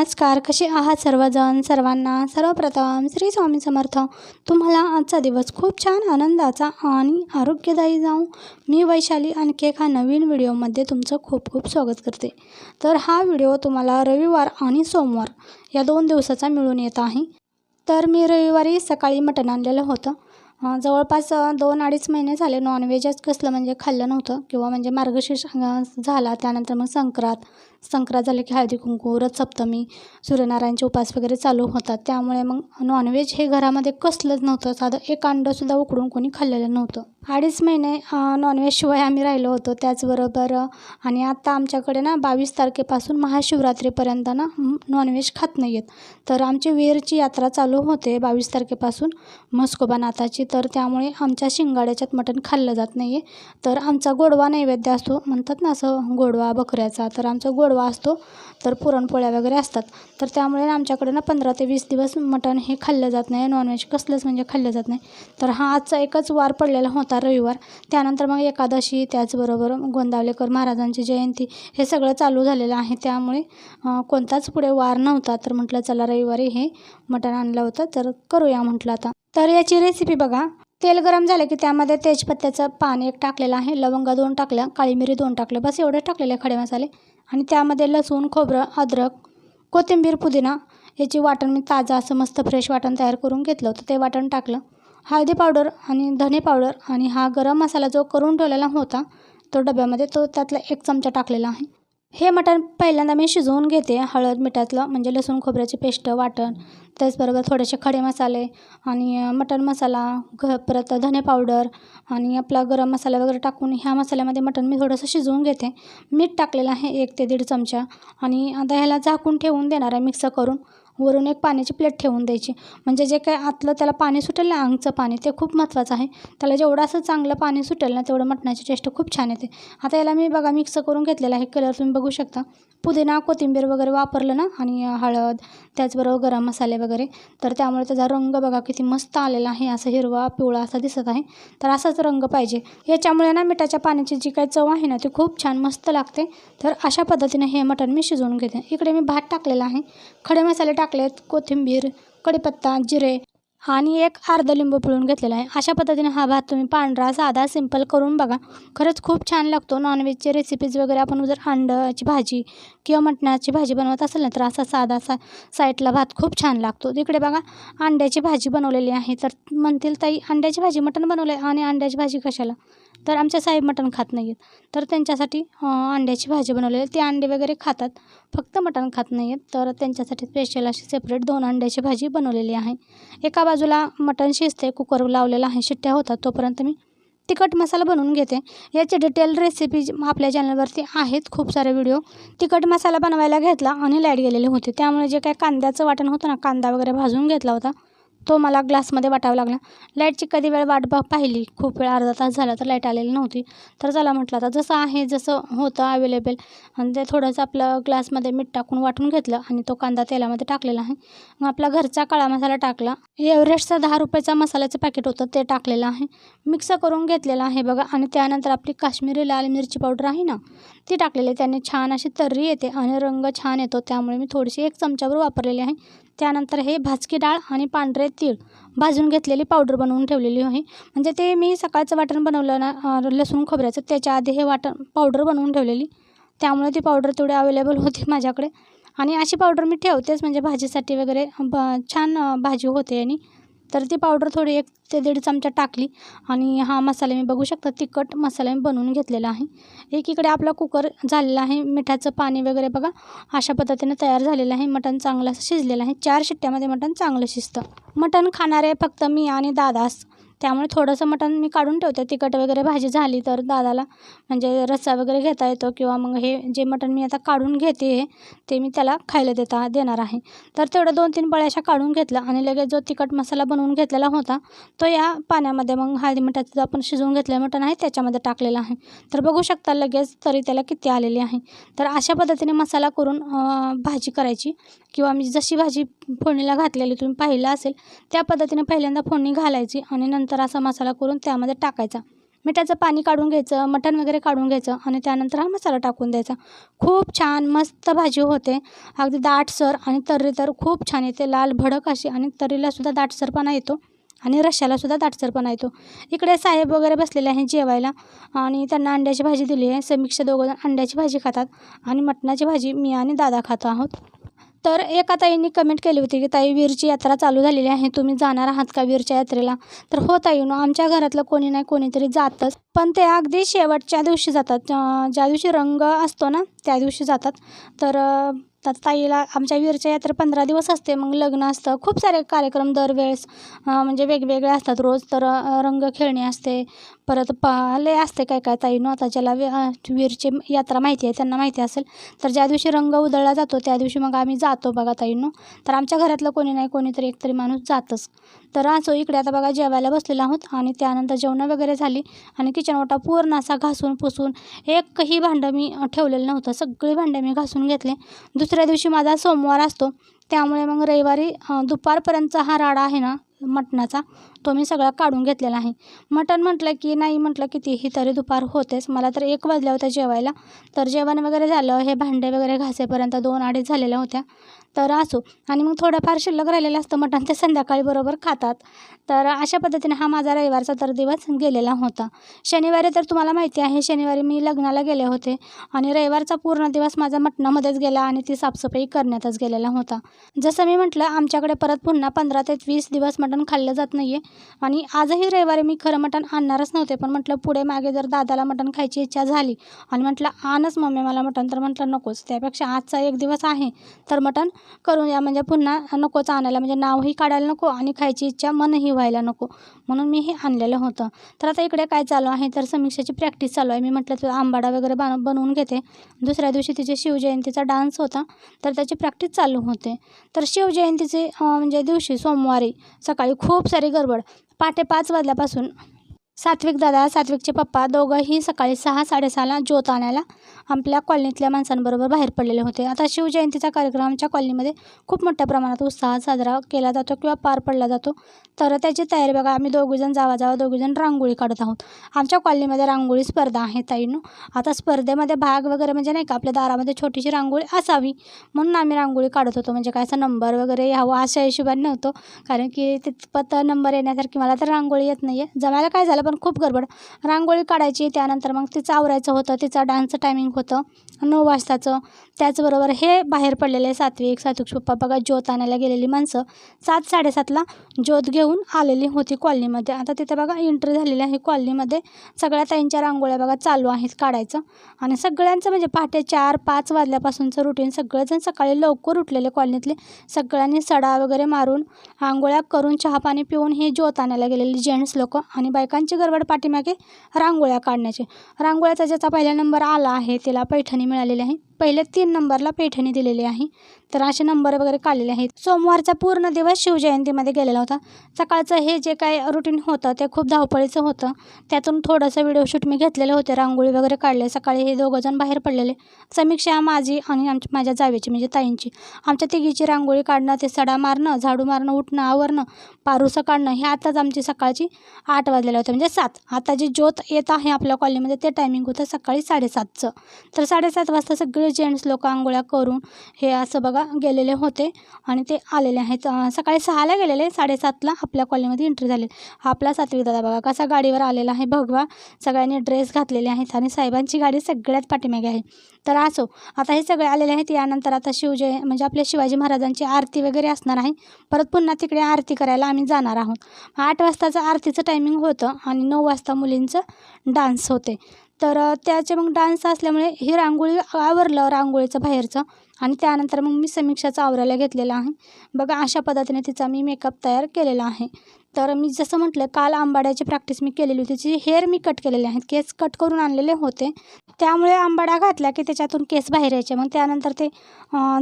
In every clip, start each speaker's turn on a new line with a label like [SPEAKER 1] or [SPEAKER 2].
[SPEAKER 1] नमस्कार कसे आहात सर्वजण? सर्वांना सर्वप्रथम श्री स्वामी समर्थ. तुम्हाला आजचा दिवस खूप छान आनंदाचा आणि आरोग्यदायी जाऊ मी वैशाली आणखी एका नवीन व्हिडिओमध्ये तुमचं खूप खूप स्वागत करते. तर हा व्हिडिओ तुम्हाला रविवार आणि सोमवार या दोन दिवसाचा मिळून येत आहे. तर मी रविवारी सकाळी मटण आणलेलं होतं. जवळपास दोन अडीच महिने झाले नॉनव्हेजच कसलं म्हणजे खाल्लं नव्हतं. किंवा म्हणजे मार्गशीर्ष झाला त्यानंतर मग संक्रांत. संक्रांत झाले की हळदी कुंकू रथसप्तमी सूर्यनारायणचे उपास वगैरे चालू होतात. त्यामुळे मग नॉनव्हेज हे घरामध्ये कसलंच नव्हतं. साधं एक अंडंसुद्धा उकडून कोणी खाल्लेलं नव्हतं. अडीच महिने नॉनव्हेजशिवाय आम्ही राहिलो होतो. त्याचबरोबर आणि आत्ता आमच्याकडे ना बावीस तारखेपासून महाशिवरात्रीपर्यंत ना नॉनव्हेज खात नाही आहेत तर आमची वीरची यात्रा चालू होते बावीस तारखेपासून. म्हस्कोबा नाथाची तर त्यामुळे आमच्या शिंगाड्याच्यात मटण खाल्लं जात नाही आहे तर आमचा गोडवा नैवेद्य असतो म्हणतात ना असं गोडवा बकऱ्याचा. तर आमचा गोडवा असतो तर पुरणपोळ्या वगैरे असतात. तर त्यामुळे आमच्याकडे ना पंधरा ते वीस दिवस मटण हे खाल्लं जात नाही नॉनव्हेज कसलंच म्हणजे खाल्लं जात नाही. तर हा आजचा एकच वार पडलेला होता रविवार. त्यानंतर मग एकादशी त्याचबरोबर गोंदावलेकर महाराजांची जयंती हे सगळं चालू झालेलं आहे. त्यामुळे कोणताच पुढे वार नव्हता. तर म्हटलं चला रविवारी हे मटण आणलं होतं तर करूया म्हटलं आता. तर याची रेसिपी बघा. तेल गरम झालं की त्यामध्ये तेजपत्त्याचं पान एक टाकलेलं आहे. लवंगा दोन टाकल्या काळी मिरी दोन टाकल्या बस एवढे टाकलेले खडे मसाले. आणि त्यामध्ये लसूण खोबरं अद्रक कोथिंबीर पुदिना याची वाटण मी ताजं असं मस्त फ्रेश वाटण तयार करून घेतलं होतं. ते वाटण टाकलं. हळदी पावडर आणि धने पावडर आणि हा गरम मसाला जो करून ठेवलेला होता तो डब्यामध्ये तो त्यातला एक चमचा टाकलेला आहे. हे मटण पहिल्यांदा मी शिजवून घेते. हळद मिठातलं म्हणजे लसूण खोबऱ्याची पेस्ट वाटण त्याचबरोबर थोडेसे खडे मसाले आणि मटण मसाला घ परत धने पावडर आणि आपला गरम मसाला वगैरे टाकून ह्या मसाल्यामध्ये मटण मी थोडंसं शिजवून घेते. मीठ टाकलेलं आहे एक ते दीड चमचा आणि आता ह्याला झाकून ठेवून देणार आहे मिक्स करून. वरून एक पाण्याची प्लेट ठेवून द्यायची. म्हणजे जे काय आतलं त्याला पाणी सुटेल ना अंगचं पाणी ते खूप महत्त्वाचं आहे. त्याला जेवढं असं चांगलं पाणी सुटेल ना तेवढं मटणाची टेस्ट खूप छान येते. आता याला मी बघा मिक्स करून घेतलेला आहे. कलर तुम्ही बघू शकता. पुदिना कोथिंबीर वगैरे वापरलं ना आणि हळद त्याचबरोबर गरम मसाले वगैरे तर त्यामुळे त्याचा रंग बघा किती मस्त आलेला आहे. असं हिरवा पिवळा असा दिसत आहे. तर असाच रंग पाहिजे. याच्यामुळे ना मिठाच्या पाण्याची जी काही चव आहे ना ती खूप छान मस्त लागते. तर अशा पद्धतीने हे मटण मी शिजवून घेते. इकडे मी भात टाकलेला आहे. खडे मसाले टाक टाकलेत कोथिंबीर कढीपत्ता जिरे आणि एक अर्धा लिंबू पिळून घेतलेला आहे. अशा पद्धतीने हा भात तुम्ही पांढरा साधा सिंपल करून बघा. खरंच खूप छान लागतो. नॉनव्हेजचे रेसिपीज वगैरे आपण जर अंड्याची भाजी किंवा मटणाची भाजी बनवत असेल ना तर असा साधा सा साईडला भात खूप छान लागतो. तिकडे बघा अंड्याची भाजी बनवलेली आहे. तर म्हणतील ताई अंड्याची भाजी मटण बनवलं आहे आणि अंड्याची भाजी कशाला? तर आमच्या साहेब मटण खात नाही आहेत तर त्यांच्यासाठी अंड्याची भाजी बनवलेली आहे. ते अंडे वगैरे खातात. फक्त मटण खात नाही आहेत तर त्यांच्यासाठी स्पेशल अशी सेपरेट दोन अंड्याची भाजी बनवलेली आहे. एका बाजूला मटण शिजते कुकर लावलेला आहे शिट्ट्या होतात. तोपर्यंत मी तिखट मसाला बनवून घेते. याची डिटेल रेसिपी आपल्या चॅनलवरती आहेत खूप सारे व्हिडिओ तिखट मसाला बनवायला घेतला आणि लाइट गेलेली होती. त्यामुळे जे काय कांद्याचं वाटण होतं ना कांदा वगैरे भाजून घेतला होता. तो मला ग्लासमध्ये वाटावा लागला. लाईटची कधी वेळ वाट बा पाहिली? खूप वेळ अर्धा तास झाला तर लाइट आलेली नव्हती. तर चला म्हटलं आता जसं आहे जसं होतं अवेलेबल आणि ते थोडंसं आपलं ग्लासमध्ये मीठ टाकून वाटून घेतलं आणि तो कांदा तेलामध्ये टाकलेला आहे. मग आपला घरचा काळा मसाला टाकला. एव्हरेस्टचा दहा रुपयाचा मसाल्याचं पॅकेट होतं ते टाकलेलं आहे. मिक्स करून घेतलेलं आहे बघा. आणि त्यानंतर आपली काश्मीरी लाल मिरची पावडर आहे ना ती टाकलेली त्याने छान अशी तर्री येते आणि रंग छान येतो. त्यामुळे मी थोडीशी एक चमच्यावर वापरलेली आहे. त्यानंतर हे भाजकी डाळ आणि पांढरे तीळ भाजून घेतलेली पावडर बनवून ठेवलेली आहे. म्हणजे ते मी सकाळचं वाटण बनवलं ना लसूण खोबऱ्याचं त्याच्या आधी हे वाटण पावडर बनवून ठेवलेली. त्यामुळे ती पावडर तेवढी अवेलेबल होती माझ्याकडे. आणि अशी पावडर मी ठेवतेच म्हणजे भाजीसाठी वगैरे ब छान भाजी होते आणि तर ती पावडर थोडी एक ते दीड चमचा टाकली आणि हा मसाला मी बघू शकता तिखट मसाला मी बनवून घेतलेला आहे. एकीकडे आपला कुकर झालेला आहे मिठाचं पाणी वगैरे बघा अशा पद्धतीने तयार झालेलं आहे. मटण चांगलं असं शिजलेलं आहे. चार शिट्ट्यामध्ये मटण चांगलं शिजतं. मटण खाणारे फक्त मी आणि दादास त्यामुळे थोडंसं मटण मी काढून ठेवते. तिखट वगैरे भाजी झाली तर दादाला म्हणजे रस्सा वगैरे घेता येतो किंवा मग हे जे मटण मी आता काढून घेते आहे ते मी त्याला खायला देता देणार आहे. तर तेवढं दोन तीन बळ्याशा काढून घेतलं आणि लगेच जो तिखट मसाला बनवून घेतलेला होता तो या पाण्यामध्ये मग हळदी मिठाचं जो आपण शिजवून घेतलेलं मटण आहे त्याच्यामध्ये टाकलेलं आहे. तर बघू शकता लगेच तरी त्याला किती आलेली आहे. तर अशा पद्धतीने मसाला करून भाजी करायची किंवा मी जशी भाजी फोडणीला घातलेली तुम्ही पाहिलं असेल त्या पद्धतीने पहिल्यांदा फोडणी घालायची आणि नंतर असा मसाला करून त्यामध्ये टाकायचा. मिठाचं पाणी काढून घ्यायचं मटण वगैरे काढून घ्यायचं आणि त्यानंतर हा मसाला टाकून द्यायचा. खूप छान मस्त भाजी होते. अगदी दाटसर आणि तर्री तर खूप छान येते. लाल भडक अशी आणि तर्रीलासुद्धा दाटसरपणा येतो आणि रश्श्यालासुद्धा दाटसरपणा येतो. इकडे साहेब वगैरे बसलेले आहे जेवायला आणि त्यांना अंड्याची भाजी दिली आहे. समीक्षा दोघंजण अंड्याची भाजी खातात आणि मटणाची भाजी मी आणि दादा खातो आहोत. तर एका ताईंनी कमेंट केली होती की ताई वीरची यात्रा चालू झालेली आहे. तुम्ही जाणार आहात का वीरच्या यात्रेला? तर हो ताई नो आमच्या घरातलं कोणी नाही कोणीतरी जातच. पण ते अगदी शेवटच्या दिवशी जातात. ज्या दिवशी रंग असतो ना त्या दिवशी जातात. तर तर ताईला आमच्या वीरच्या यात्रा पंधरा दिवस असते. मग लग्न असतं. खूप सारे कार्यक्रम दरवेळेस म्हणजे वेगवेगळे असतात रोज. तर रंग खेळणी असते. परत प लय असते काय काय ताईनो आता ज्याला वी वीरची यात्रा माहिती आहे त्यांना माहिती असेल. तर ज्या दिवशी रंग उधळला जातो त्या दिवशी मग आम्ही जातो बघा ताईंनो तर आमच्या घरातलं कोणी नाही कोणीतरी एकतरी माणूस जातच. तर असो इकडे आता बघा जेवायला बसलेलो आहोत आणि त्यानंतर जेवणं वगैरे झाली आणि किचन ओटा पूर्ण असा घासून पुसून एकही भांडं मी ठेवलेलं नव्हतं. सगळी भांडे मी घासून घेतले. दुसऱ्या दिवशी माझा सोमवार असतो. त्यामुळे मग रविवारी दुपारपर्यंतचा हा राडा आहे ना मटणाचा तो मी सगळा काढून घेतलेला आहे. मटण म्हटलं की नाही म्हटलं कितीही तरी दुपार होतेच. मला तर एक वाजल्या होत्या जेवायला. तर जेवण वगैरे झालं. हे भांडे वगैरे घासेपर्यंत दोन अडीच झालेल्या होत्या. तर असो. आणि मग थोडंफार शिल्लक राहिलेलं असतं. मटण ते संध्याकाळी बरोबर खातात. तर अशा पद्धतीने हा माझा रविवारचा तर दिवस गेलेला होता. शनिवारी तर तुम्हाला माहिती आहे शनिवारी मी लग्नाला गेले होते. आणि रविवारचा पूर्ण दिवस माझा मटणामध्येच गेला आणि ती साफसफाई करण्यातच गेलेला होता. जसं मी म्हटलं आमच्याकडे परत पुन्हा पंधरा ते वीस दिवस मटण खाल्लं जात नाही आहे आणि आजही रविवारी मी खरं मटण आणणारच नव्हते पण म्हटलं पुढे मागे जर दादाला मटण खायची इच्छा झाली आणि म्हटलं आणच मम्मी मला मटण तर म्हटलं नकोच. त्यापेक्षा आजचा एक दिवस आहे तर मटण करून या म्हणजे पुन्हा नकोच आणायला. म्हणजे नावही काढायला नको आणि खायची इच्छा मनही व्हायला नको. म्हणून मी हे आणलेलं होतं. तर आता इकडे काय चालू आहे तर समीक्षाची प्रॅक्टिस चालू आहे. मी म्हटलं तुला आंबाडा वगैरे बन बनवून घेते. दुसऱ्या दिवशी तिचे शिवजयंतीचा डान्स होता तर त्याची प्रॅक्टिस चालू होते. तर शिवजयंतीचे म्हणजे दिवशी सोमवारी सकाळी खूप सारी गडबड पहाटे पाच वाजल्यापासून सात्विक दादा सात्विकचे पप्पा दोघंही सकाळी सहा साडेसहाला ज्योत आणायला आपल्या कॉलनीतल्या माणसांबरोबर बाहेर पडलेले होते. आता शिवजयंतीचा कार्यक्रम आमच्या कॉलनीमध्ये खूप मोठ्या प्रमाणात उत्साहात साजरा केला जातो किंवा पार पडला जातो. तर त्याची तयारी बघा आम्ही दोघीजण जावा जावा दोघीजण रांगोळी काढत आहोत. आमच्या कॉलनीमध्ये रांगोळी स्पर्धा आहे ताईनो. आता स्पर्धेमध्ये भाग वगैरे म्हणजे नाही का आपल्या दारामध्ये छोटीशी रांगोळी असावी म्हणून आम्ही रांगोळी काढत होतो. म्हणजे काय असं नंबर वगैरे यावं अशा हिशोबाने नव्हतं. कारण की तितपत नंबर येण्यासारखी मला तर रांगोळी येत नाही आहे जमायला काय झालं पण खूप गडबड. रांगोळी काढायची त्यानंतर मग तिचं आवरायचं होतं तिचा डान्सचं टायमिंग होतं नऊ वाजताचं. त्याचबरोबर हे बाहेर पडलेले सात्विक सात्विक पप्पा बघा ज्योत आणायला गेलेली माणसं. सात साडेसातला ज्योत घेऊन आलेली होती कॉलनीमध्ये. आता तिथे बघा एंट्री झालेली आहे कॉलनीमध्ये. सगळ्या ताईंच्या रांगोळ्या बघा चालू आहेत काढायचं. आणि सगळ्यांचं म्हणजे पहाटे चार पाच वाजल्यापासूनचं रुटीन सगळेजण सकाळी लवकर उठलेले कॉलनीतले. सगळ्यांनी सडा वगैरे मारून आंघोळ्या करून चहा पाणी पिऊन हे ज्योत आणायला गेलेले जेंट्स लोक आणि बायकांची गडबड पाठीमागे रांगोळ्या काढण्याचे. रांगोळ्याचा ज्याचा पहिला नंबर आला आहे त्याला पैठणी मिळालेली आहे. पहिले तीन नंबरला पैठणी दिलेली आहे. तर असे नंबर वगैरे काढलेले आहेत. सोमवारचा पूर्ण दिवस शिवजयंतीमध्ये गेलेला होता. सकाळचं हे जे काय रुटीन होतं ते खूप धावपळीचं होतं. त्यातून थोडंसं व्हिडिओ शूट मी घेतलेले होते. रांगोळी वगैरे काढले. सकाळी हे दोघंजण बाहेर पडलेले. समीक्षा माझी आणि आमची माझ्या जावेची म्हणजे ताईंची. आमच्या तिघीची रांगोळी काढणं ते सडा मारणं झाडू मारणं उठणं आवरणं पारुसं काढणं हे आताच आमची सकाळची आठ वाजलेलं होतं म्हणजे सात. आता जी ज्योत येत आहे आपल्या कॉलनीमध्ये ते टायमिंग होतं सकाळी साडेसातचं. तर साडेसात वाजता सगळे जेंट्स लोक आंघोळ्या करून हे असं बघा गेलेले होते आणि ते आलेले आहेत. सकाळी सहाला गेलेले साडेसातला आपल्या कॉलनीमध्ये एंट्री झाली. आपला सात्विक दादा बघा कसा गाडीवर आलेला आहे. भगवा सगळ्यांनी ड्रेस घातलेले आहेत आणि साहेबांची गाडी सगळ्यात पाठीमागे आहे. तर असो आता हे सगळे आलेले आहेत. यानंतर आता शिवजय म्हणजे आपल्या शिवाजी महाराजांची आरती वगैरे असणार आहे. परत पुन्हा तिकडे आरती करायला आम्ही जाणार आहोत. आठ वाजताचं आरतीचं टायमिंग होतं आणि नऊ वाजता मुलींचं डान्स होते. तर त्याचे मग डान्स असल्यामुळे ही रांगोळी आवरलं रांगोळीचं बाहेरचं. आणि त्यानंतर मग मी समीक्षाचा आवरायला घेतलेला आहे. बघा अशा पद्धतीने तिचा मी मेकअप तयार केलेला आहे. तर मी जसं म्हटलं काल आंबाड्याची प्रॅक्टिस मी केलेली होती. तिची हेअर मी कट केलेले आहेत. केस कट करून आणलेले होते. त्यामुळे आंबाडा घातला की त्याच्यातून केस बाहेर यायचे. मग त्यानंतर ते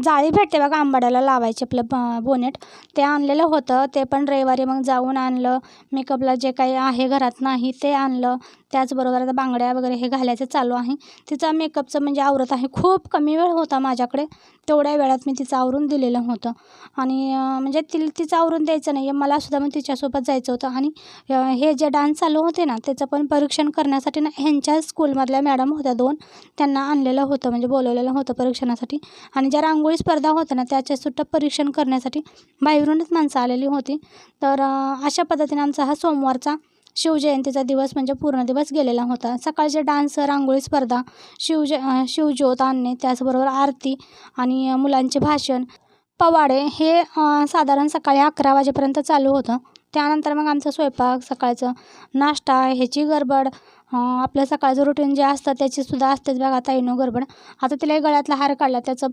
[SPEAKER 1] जाळी भेटते बघा आंबाड्याला लावायचे आपलं ब बोनेट ते आणलेलं होतं. ते पण रविवारी मग जाऊन आणलं. मेकअपला जे काही आहे घरात नाही ते आणलं. त्याचबरोबर आता बांगड्या वगैरे हे घालायचं चालू आहे. तिचा मेकअपचं म्हणजे आवरत आहे. खूप कमी वेळ होता माझ्याकडे. तेवढ्या वेळात मी तिचं आवरून दिलेलं होतं. आणि म्हणजे तिला तिचं आवरून द्यायचं नाही आहे मलासुद्धा मग तिच्यासोबत जायचं होतं. आणि हे जे डान्स चालू होते ना त्याचं पण परीक्षण करण्यासाठी ना ह्यांच्या स्कूलमधल्या मॅडम होत्या दोन. त्यांना आणलेलं होतं म्हणजे बोलवलेलं होतं परीक्षणासाठी. आणि ज्या रांगोळी स्पर्धा होत्या ना त्याचे सुद्धा परीक्षण करण्यासाठी बाहेरूनच माणसं आलेली होती. तर अशा पद्धतीने आमचा हा सोमवारचा शिवजयंतीचा दिवस म्हणजे पूर्ण दिवस गेलेला होता. सकाळचे डान्स रांगोळी स्पर्धा शिवज शिवज्योत आणणे त्याचबरोबर आरती आणि मुलांचे भाषण. पवाडे हे साधारण सकाळी अकरा वाजेपर्यंत चालू होतं. त्यानंतर मग आमचा स्वयंपाक सकाळचं नाश्ता ह्याची गडबड आपलं सकाळचं रुटीन जे असतं त्याचीसुद्धा असतेच बघा ताईनो गडबड. आता तिला गळ्यातला हार काढला त्याचा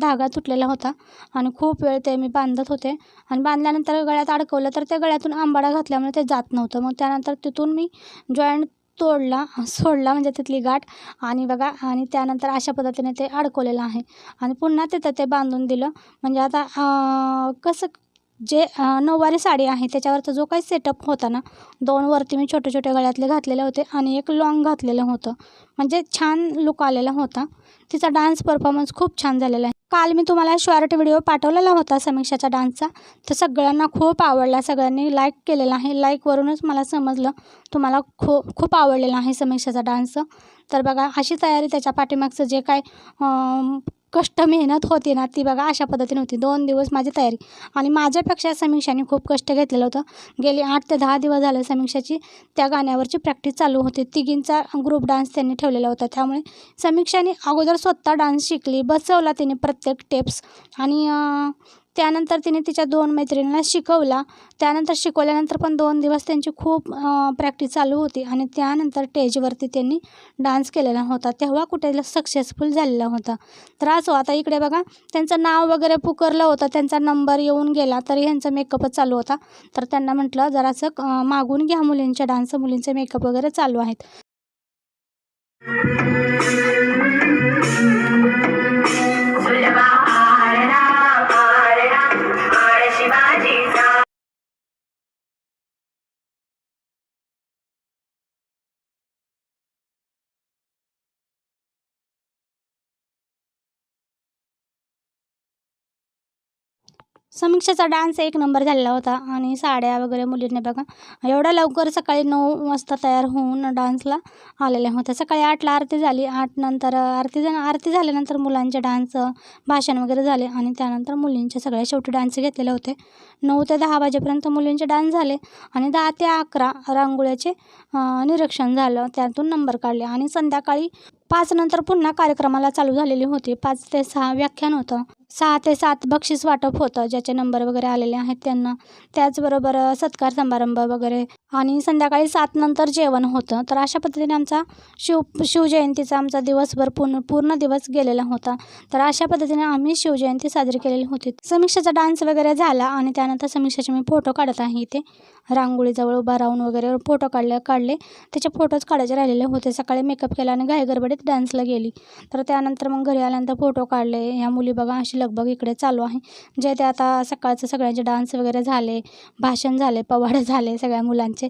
[SPEAKER 1] धागा तुटलेला होता आणि खूप वेळ ते मी बांधत होते. आणि बांधल्यानंतर गळ्यात अडकवलं तर त्या गळ्यातून आंबाडा घातल्यामुळे ते जात नव्हतं. मग त्यानंतर तिथून मी जॉईंट तोडला सोडला म्हणजे तिथली गाठ आणि बघा आणि त्यानंतर अशा पद्धतीने ते अडकवलेलं आहे. आणि पुन्हा तिथं ते बांधून दिलं. म्हणजे आता कसं जे नऊवारी साडी आहे त्याच्यावरचा जो काही सेटअप होता ना दोन वरती मी छोटे छोटे गळ्यातले घातलेले होते आणि एक लॉंग घातलेलं होतं. म्हणजे छान लुक आलेला होता. तिचा डान्स परफॉर्मन्स खूप छान झालेला आहे. काल मी तुम्हाला शॉर्ट व्हिडिओ पाठवलेला होता समीक्षाच्या डान्सचा तर सगळ्यांना खूप आवडला सगळ्यांनी लाईक केलेला आहे. लाईकवरूनच मला समजलं तुम्हाला खू खूप आवडलेला आहे समीक्षाचा डान्स तर बघा अशी तयारी त्याच्या पाठीमागचं जे काय कष्ट मेहनत होती ना ती बघा अशा पद्धतीने होती. दोन दिवस माझी तयारी. आणि माझ्यापेक्षा समीक्षाने खूप कष्ट घेतलेलं होतं. गेले आठ ते दहा दिवस झालं समीक्षाची त्या गाण्यावरची प्रॅक्टिस चालू होती. तिघींचा ग्रुप डान्स त्यांनी ठेवलेला होता. त्यामुळे समीक्षाने अगोदर स्वतः डान्स शिकली बसवला तिने प्रत्येक टेप्स आणि त्यानंतर तिने तिच्या दोन मैत्रिणींना शिकवला. त्यानंतर शिकवल्यानंतर पण दोन दिवस त्यांची खूप प्रॅक्टिस चालू होती आणि त्यानंतर स्टेजवरती त्यांनी डान्स केलेला होता. तेव्हा कुठे सक्सेसफुल झालेला होता. तर असो आता इकडे बघा त्यांचं नाव वगैरे पुकारलं होतं त्यांचा नंबर येऊन गेला तरी ह्यांचा मेकअपच चालू होता. तर त्यांना म्हटलं जरासं मागून घ्या मुलींच्या डान्स मुलींचे मेकअप वगैरे चालू आहेत. समीक्षाचा डान्स एक नंबर झालेला होता आणि साड्या वगैरे मुलींनी बघा एवढ्या लवकर सकाळी नऊ वाजता तयार होऊन डान्सला आलेल्या होत्या सकाळी आठला आरती झाली. आठ नंतर आरती जण आरती झाल्यानंतर मुलांचे डान्स भाषण वगैरे झाले आणि त्यानंतर मुलींचे सगळ्या शेवटी डान्स घेतलेले होते. नऊ ते दहा वाजेपर्यंत मुलींचे डान्स झाले आणि दहा ते अकरा रांगोळ्याचे निरीक्षण झालं. त्यातून नंबर काढले आणि संध्याकाळी पाच नंतर पुन्हा कार्यक्रमाला चालू झालेली होती. पाच ते सहा व्याख्यान होतं. सहा ते सात बक्षीस वाटप होतं. ज्याचे नंबर वगैरे आलेले आहेत त्यांना. त्याचबरोबर सत्कार समारंभ वगैरे. आणि संध्याकाळी सात नंतर जेवण होतं. तर अशा पद्धतीने आमचा शिव शिवजयंतीचा आमचा दिवसभर पूर्ण पूर्ण दिवस गेलेला होता. तर अशा पद्धतीने आम्ही शिवजयंती साजरी केलेली होती. समीक्षाचा डान्स वगैरे झाला आणि त्यानंतर समीक्षाचे मी फोटो काढत आहे इथे. रांगोळीजवळ उभा राहून वगैरे फोटो काढले काढले. त्याचे फोटोज काढायचे राहिलेले होते. सकाळी मेकअप केला आणि घाईगडबडीत डान्सला गेली. तर त्यानंतर मग घरी आल्यानंतर फोटो काढले. ह्या मुली बघा अशी लगबग इकडे चालू आहे. जे ते आता सकाळचं सगळ्यांचे डान्स वगैरे झाले भाषण झाले पवाडे झाले सगळ्या मुलांचे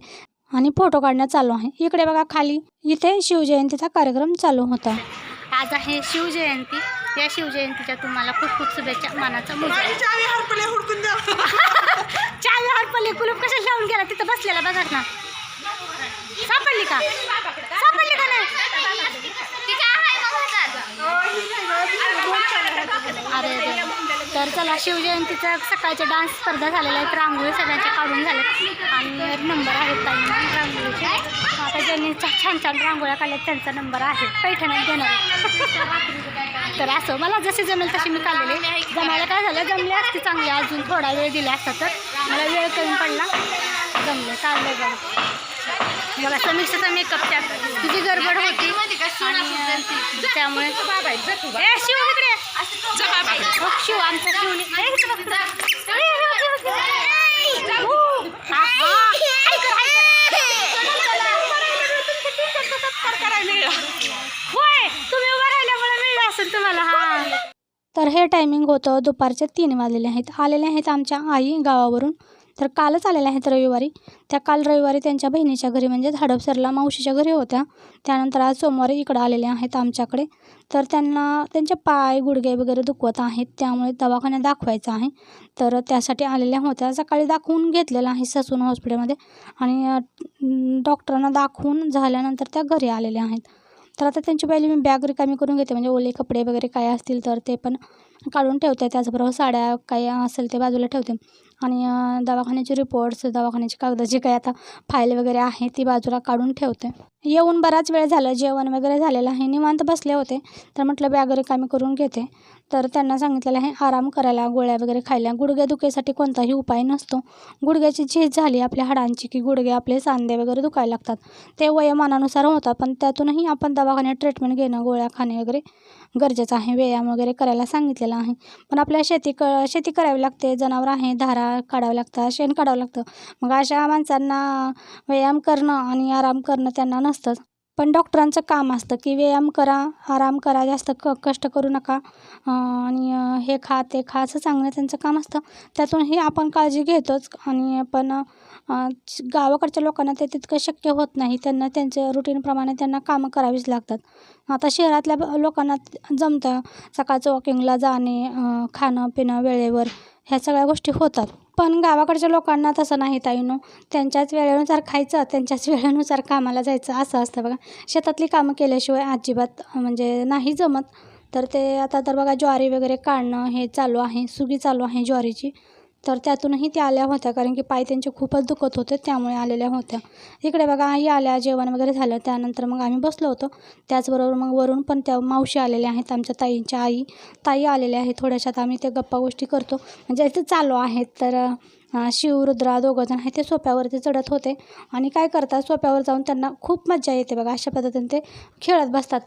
[SPEAKER 1] आणि फोटो काढणं चालू आहे. इकडे बघा खाली इथे शिवजयंतीचा कार्यक्रम चालू होता. आज आहे शिवजयंती. या शिवजयंतीच्या तुम्हाला खूप खूप शुभेच्छा. मानाचा
[SPEAKER 2] चावी हरपले हुडकून द्या.
[SPEAKER 1] चावी हरपली कुलूप कशा लावून गेला? तिथं बसलेला बघा ना. सापडली का? सापडली का नाही? अरे तर चला शिवजयंतीचा सकाळच्या डान्स स्पर्धा झालेल्या आहेत. रांगोळी सगळ्यांच्या काढून झाले आणि नंबर आहेत ताईंना रांगोळीचे. आता ज्यांनी छान छान रांगोळ्या काढल्यात त्यांचा नंबर आहे. पैठण्यात देणार तर असं मला जसे जमेल तसे मी काढलेले. जमायला काय झालं? जमले असते चांगले. अजून थोडा वेळ दिला असता तर. मला वेळ कमी पडला. जमलं चाललं बघा मला समीक्षाचा मेकअप त्यात तुझी गडबड होती. आणि त्यामुळे ए, शिव इकडे शिव आमचा. होय तुम्ही उभं राहिल्यामुळे मिळलं असेल तुम्हाला हा. तर हे टायमिंग होतं. दुपारचे तीन वाजलेले आहेत. आलेले आहेत आमच्या आई गावावरून. तर कालच आलेल्या आहेत रविवारी. त्या काल रविवारी त्यांच्या बहिणीच्या घरी म्हणजेच हडपसरला मावशीच्या घरी होत्या. त्यानंतर आज सोमवारी इकडं आलेल्या आहेत आमच्याकडे. तर त्यांना त्यांचे पाय गुडघे वगैरे दुखवत आहेत त्यामुळे दवाखान्यात दाखवायचा आहे. तर त्यासाठी आलेल्या होत्या. सकाळी दाखवून घेतलेलं आहे ससून हॉस्पिटलमध्ये आणि डॉक्टरांना दाखवून झाल्यानंतर त्या घरी आलेल्या आहेत. तर आता त्यांची पहिली मी बॅग रिकामी करून घेते. म्हणजे ओले कपडे वगैरे काय असतील तर ते पण काढून ठेवते त्याचबरोबर साड्या काही असेल ते बाजूला ठेवते. आणि दवाखान्याचे रिपोर्ट्स दवाखान्याची कागदाची काही आता फाईल वगैरे आहे ती बाजूला काढून ठेवते. येऊन बराच वेळ झालं जेवण वगैरे झालेलं आहे निवांत बसले होते. तर म्हटलं बॅग रिकामी करून घेते. तर त्यांना सांगितलेलं आहे आराम करायला गोळ्या वगैरे खायला गुडघ्यादुखीसाठी कोणताही उपाय नसतो. गुडघ्याची झीज झाली आपल्या हाडांची की गुडघे आपले सांधे वगैरे दुखायला लागतात. ते वयोमानानुसार होतात पण त्यातूनही आपण दवाखान्यात ट्रीटमेंट घेणं गोळ्या खाणे वगैरे गरजेचं आहे. व्यायाम वगैरे करायला सांगितलेलं आहे. पण आपल्याला शेती क शेती करावी लागते. जनावर आहे धारा काढावं लागतं शेण काढावं लागतं. मग अशा माणसांना व्यायाम करणं आणि आराम करणं त्यांना नसतंच. पण डॉक्टरांचं काम असतं की व्यायाम करा आराम करा जास्त क कष्ट करू नका. आणि हे खा ते खा असं सांगणं त्यांचं काम असतं. त्यातूनही आपण काळजी घेतोच. आणि पण गावाकडच्या लोकांना ते तितकं शक्य होत नाही. त्यांना त्यांच्या रुटीनप्रमाणे त्यांना कामं करावीच लागतात. आता शहरातल्या ब- लोकांना जमतं. सकाळचं वॉकिंगला जाणे खाणं पिणं वेळेवर ह्या सगळ्या गोष्टी होतात. पण गावाकडच्या लोकांना तसं नाही ताईनो. त्यांच्याच वेळेनुसार खायचं त्यांच्याच वेळेनुसार कामाला जायचं असं असतं बघा. शेतातली कामं केल्याशिवाय अजिबात म्हणजे नाही जमत. तर ते आता तर बघा ज्वारी वगैरे काढणं हे चालू आहे सुगी चालू आहे ज्वारीची. तर त्यातूनही त्या आल्या होत्या. कारण की पाय त्यांचे खूपच दुखत होते त्यामुळे आलेल्या होत्या. इकडे बघा आई आल्या जेवण वगैरे झालं. त्यानंतर मग आम्ही बसलो होतो. त्याचबरोबर मग वरून पण त्या मावशी आलेल्या आहेत आमच्या ताईंच्या आई. ताई आलेल्या आहेत. थोड्याशात आम्ही ते गप्पा गोष्टी करतो. म्हणजे इथे चालू आहेत. तर शिवरुद्रा शिव रुद्रा दोघंजण आहे ते सोप्यावरती चढत होते. आणि काय करतात? सोप्यावर जाऊन त्यांना खूप मज्जा येते बघा. अशा पद्धतीने ते खेळत बसतात.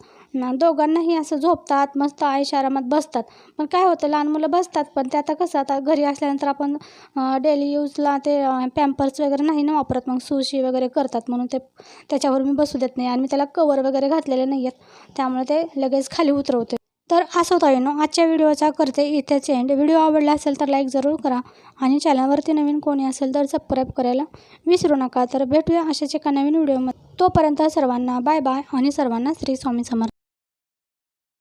[SPEAKER 1] दोघांनाही असं झोपतात मस्त आरामात बसतात. पण काय होतं लहान मुलं बसतात पण ते आता कसं आता घरी असल्यानंतर आपण डेली यूजला ते पॅम्पर्स वगैरे नाही ना वापरत मग सुशी वगैरे करतात म्हणून ते त्याच्यावर मी बसू देत नाही. आणि मी त्याला कवर वगैरे घातलेले नाही आहेत त्यामुळे ते लगेच खाली उतरवते. तर असं होतं येणं आजच्या व्हिडिओचा करते इथेच एंड व्हिडिओ आवडला असेल तर लाईक जरूर करा. आणि चॅनलवरती नवीन कोणी असेल तर सबस्क्राईब करायला विसरू नका. तर भेटूया अशाच एका नवीन व्हिडिओमध्ये. तोपर्यंत सर्वांना बाय बाय आणि सर्वांना श्री स्वामी समर्थ.